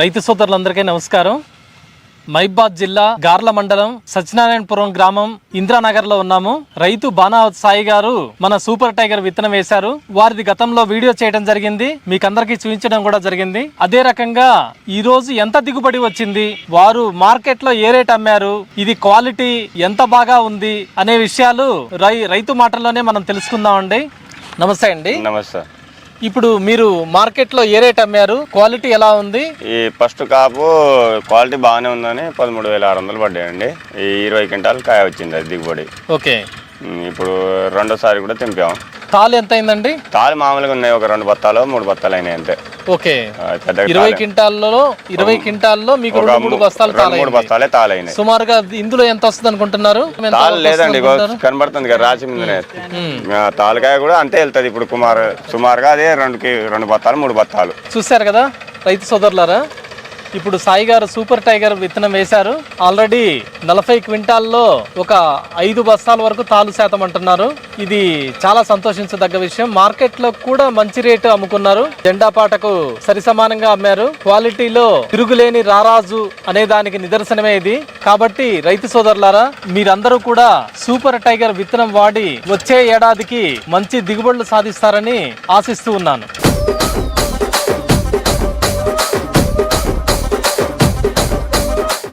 రైతు సోదరులందరికీ నమస్కారం. మైబాద్ జిల్లా గార్ల మండలం సత్యనారాయణపురం గ్రామం ఇంద్రానగర్లో ఉన్నాము. రైతు బానా సాయి గారు మన సూపర్ టైగర్ విత్తనం వేశారు. వారిది గతంలో వీడియో చేయడం జరిగింది. మీకు అందరికీ చూపించడం కూడా జరిగింది. అదే రకంగా ఈ రోజు ఎంత దిగుబడి వచ్చింది? వారు మార్కెట్లో ఏ రేట్ అమ్మారు? ఇది క్వాలిటీ ఎంత బాగా ఉంది? అనే విషయాలు రై రైతు మాటల్లోనే మనం తెలుసుకుందామండి. నమస్తే అండి. నమస్తే. ఇప్పుడు మీరు మార్కెట్లో ఏ రేట్ అమ్మారు? క్వాలిటీ ఎలా ఉంది? ఈ ఫస్ట్ కాపు క్వాలిటీ బాగానే ఉందని పదమూడు వేల ఆరు వందలు పడ్డాయండి. ఈ ఇరవై క్వింటాలు కాయ వచ్చింది అది దిగుబడి. ఓకే. ఇప్పుడు రెండోసారి కూడా తెంపాం. తాలు ఎంత అయిందండి తాళ్ళు మామూలుగా ఉన్నాయి ఒక రెండు బత్తాలు మూడు బత్తాలు అయినాయి అంతే. ఓకే. ఇరవై క్వింటాల్లో ఇరవై క్వింటాల్లో మీకు మూడు బస్తాలు మూడు బస్తాలే తాళైనాయి సుమారుగా ఇందులో ఎంత వస్తుంది అనుకుంటున్నారు? లేదండి? కనబడుతుంది కదా రాసి తాలుకాయ కూడా అంతే వెళ్తుంది ఇప్పుడు కుమార్ సుమారుగా అదే రెండుకి రెండు బత్తాలు మూడు బత్తాలు. చూశారు కదా రైతు సోదరులారా? ఇప్పుడు సాయి గారు సూపర్ టైగర్ విత్తనం వేశారు. ఆల్రెడీ నలభై క్వింటాల్లో ఒక ఐదు బస్తాల వరకు తాలు శాతం అంటున్నారు. ఇది చాలా సంతోషించదగ్గ విషయం. మార్కెట్లో కూడా మంచి రేటు అమ్ముకున్నారు. జెండా పాటకు సరి సమానంగా అమ్మారు. క్వాలిటీలో తిరుగులేని రారాజు అనే దానికి నిదర్శనమే ఇది. కాబట్టి రైతు సోదరులారా మీరందరూ కూడా సూపర్ టైగర్ విత్తనం వాడి వచ్చే ఏడాదికి మంచి దిగుబడులు సాధిస్తారని ఆశిస్తూ ఉన్నాను.